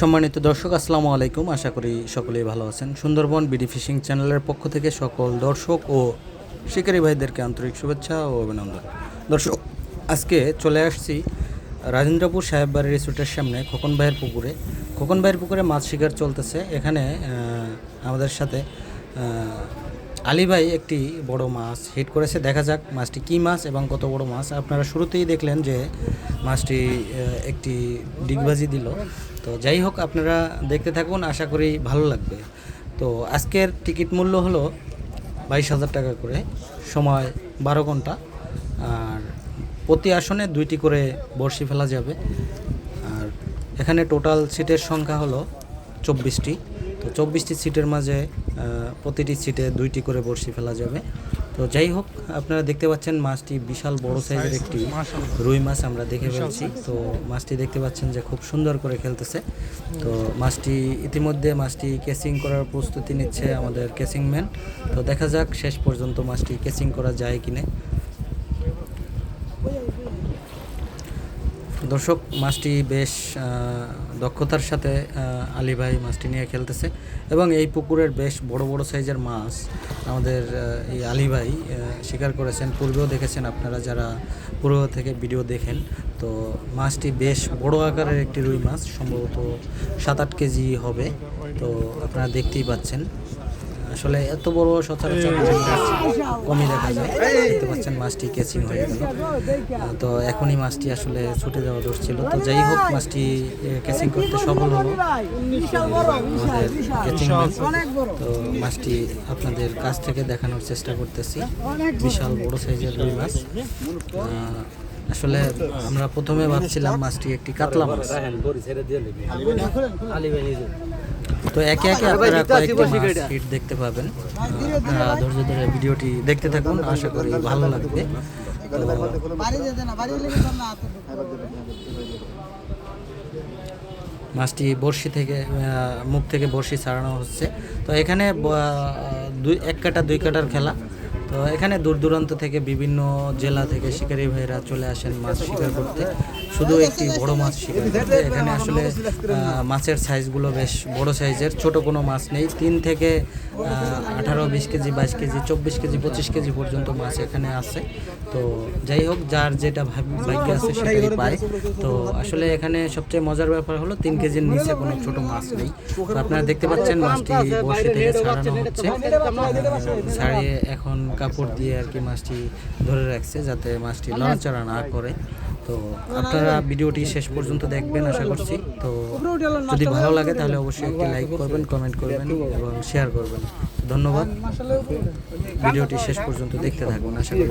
সম্মানিত দর্শক, আসসালামু আলাইকুম। আশা করি সকলেই ভালো আছেন। সুন্দরবন বিডি ফিশিং চ্যানেলের পক্ষ থেকে সকল দর্শক ও শিকারী ভাইদেরকে আন্তরিক শুভেচ্ছা ও অভিনন্দন। দর্শক, আজকে চলে আসছি রাজেন্দ্রপুর সাহেব বাড়ির রিসোর্টের সামনে, খোকন ভাইয়ের পুকুরে। খোকন ভাইয়ের পুকুরে মাছ শিকার চলতেছে। এখানে আমাদের সাথে আলী ভাই একটি বড় মাছ হিট করেছে। দেখা যাক মাছটি কী মাছ এবং কত বড় মাছ। আপনারা শুরুতেই দেখলেন যে মাছটি একটি ডিগবাজি দিল। তো যাই হোক, আপনারা দেখতে থাকুন, আশা করি ভালো লাগবে। তো আজকের টিকিট মূল্য হলো বাইশ হাজার টাকা করে, সময় বারো ঘণ্টা। আর প্রতি আসনে দুইটি করে বড়শি ফেলা যাবে। আর এখানে টোটাল সিটের সংখ্যা হলো চব্বিশটি। তো চব্বিশটি সিটের মাঝে প্রতিটি সিটে দুইটি করে বড়শি ফেলা যাবে। তো যাই হোক আপনারা দেখতে পাচ্ছেন মাছটি বিশাল বড় সাইজের একটি রুই মাছ আমরা দেখে ফেলছি। তো মাছটি দেখতে পাচ্ছেন যে খুব সুন্দর করে খেলতেছে। তো মাছটি ইতিমধ্যে মাছটি কেসিং করার প্রস্তুতি নিচ্ছে আমাদের কেসিং ম্যান তো দেখা যাক শেষ পর্যন্ত মাছটি কেসিং করা যায় কিনা। দর্শক, মাছটি বেশ দক্ষতার সাথে আলী ভাই মাছটি নিয়ে খেলতেছে এবং এই পুকুরের বেশ বড় বড় সাইজের মাছ আমাদের এই আলী ভাই শিকার করেছেন। পূর্বেও দেখেছেন আপনারা যারা পূর্ব থেকে ভিডিও দেখেন। তো মাছটি বেশ বড় আকারের একটি রুই মাছ, সম্ভবত সাত আট কেজি হবে। তো আপনারা দেখতেই পাচ্ছেন। আসলে এত বড় সচরাচর কমই দেখা যায় দেখতে পাচ্ছেন মাছটি কেচিং হয়ে গেল তো এখনই মাছটি আসলে ছুটে যাওয়া দোষ ছিল তো যাই হোক মাছটি কেচিং করতে সফল হলো তো মাছটি আপনাদের কাছ থেকে দেখানোর চেষ্টা করতেছি বিশাল বড় সাইজের রুই মাছ আসলে আমরা প্রথমে ভাবছিলাম মাছটি একটি কাতলা মাছ তো একে একে আপনারা কয়েকটি মাছ হিট দেখতে পাবেন। আপনারা ধৈর্য ধরে ভিডিওটি দেখতে থাকুন আশা করি ভালো লাগবে। মাছটি বড়শি থেকে মুখ থেকে বড়শি ছাড়ানো হচ্ছে। তো এখানে দুই এক কাটা দুই কাটার খেলা। তো এখানে দূর দূরান্ত থেকে বিভিন্ন জেলা থেকে শিকারী ভাইরা চলে আসেন মাছ শিকার করতে। শুধু একটি বড় মাছ শিকার করতে। এখানে আসলে মাছের সাইজগুলো বেশ বড় সাইজের, ছোট কোনো মাছ নেই। তিন থেকে আঠারো, বিশ কেজি, বাইশ কেজি, চব্বিশ কেজি, পঁচিশ কেজি পর্যন্ত মাছ এখানে আছে। তো যাই হোক, যার যেটা ভাগ্য আছে সেটাই পায়। তো আসলে এখানে সবচেয়ে মজার ব্যাপার হলো, তিন কেজির নিচে কোনো ছোট মাছ নেই। তো আপনারা দেখতে পাচ্ছেন মাছটি বসে থেকে ছাড়ানো হচ্ছে। ছাড়িয়ে এখন কাপড় দিয়ে আর কি মাছটি ধরে রাখছে যাতে মাছটি লড়াচড়া না করে। তো আপনারা ভিডিওটি শেষ পর্যন্ত দেখবেন আশা করছি। তো যদি ভালো লাগে তাহলে অবশ্যই একটি লাইক করবেন, কমেন্ট করবেন এবং শেয়ার করবেন। ধন্যবাদ। ভিডিওটি শেষ পর্যন্ত দেখতে থাকবেন আশা করি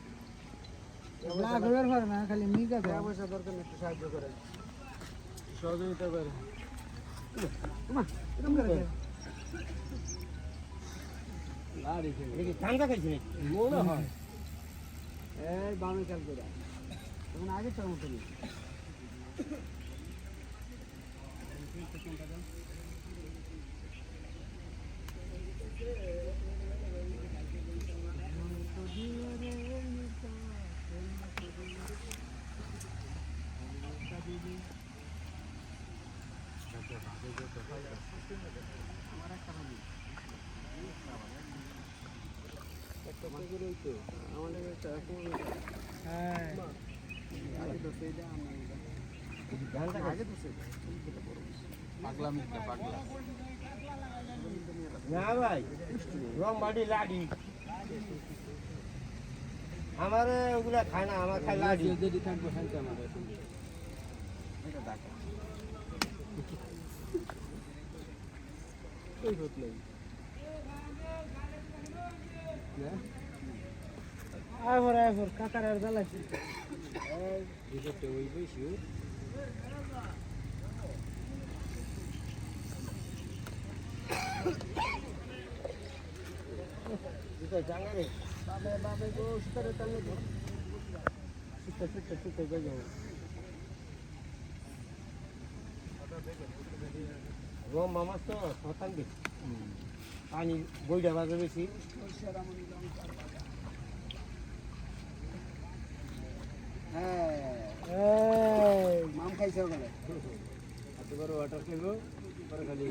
লাখ হবার পারে না খালি মিকা টাকা পয়সা দরকার একটু সাহায্য করেন। সহযোগিতা করে মা এরকম করে দেন। আর এখানে ঠান্ডা খাইছি নাকি মনে হয় এই বামে চাল করে তখন আগে চাল মতো নেই আমাদের একটা এখন হ্যাঁ আগে তো সেইটা আমরা ওগুলা খায় না আমার খায় লাডি। থাকব খাইতে আমার হোক নাই আইভর আইভর কাকার আর জ্বালাইছে দুশোটা ওই বইছি জাঙ্গারে বাবে বাবে গো সুতারে টানলে তো। সুতা সুতা সুতা রম মামার তো শতান বেশি পানি বইটা বাজে বেশি। মাম খাইছে ওখানে। এত বড় ওয়াটার খেলব পরে খালি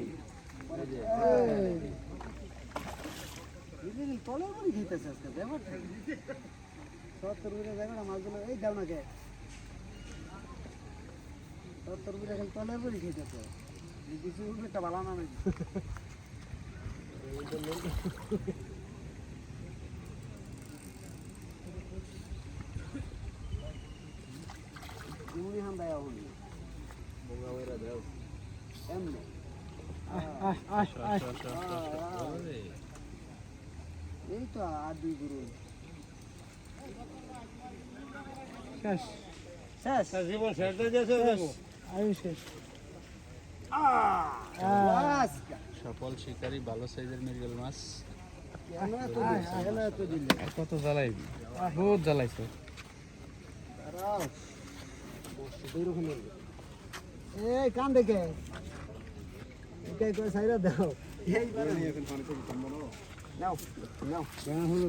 তলে করে খেতেছে আজকে ব্যাপারটা সত্তর মিটার যাবে না মাছগুলো এই দাও না কে সত্তর মিটার তলে করে খেতেছে। কিছু একটা ভালো না নাকি জীবনী হান দেয় এখন বোঙ্গা মেরা দাও এমনি আহ আহ আহ এই তো আর দুই গুরু শেষ শেষ তার জীবন শেষ হয়ে গেছে যাব আয়ু শেষ বাস সকল শিকারী ভালো সাইজের মৃগেল মাছ। কেন এত দিল? কেন এত দিল? কত জ্বালাইবি বহুত জ্বালাইছে। এই কান দেখে। এটাই করে সাইরা দাও। নাও নাও। কেন হলো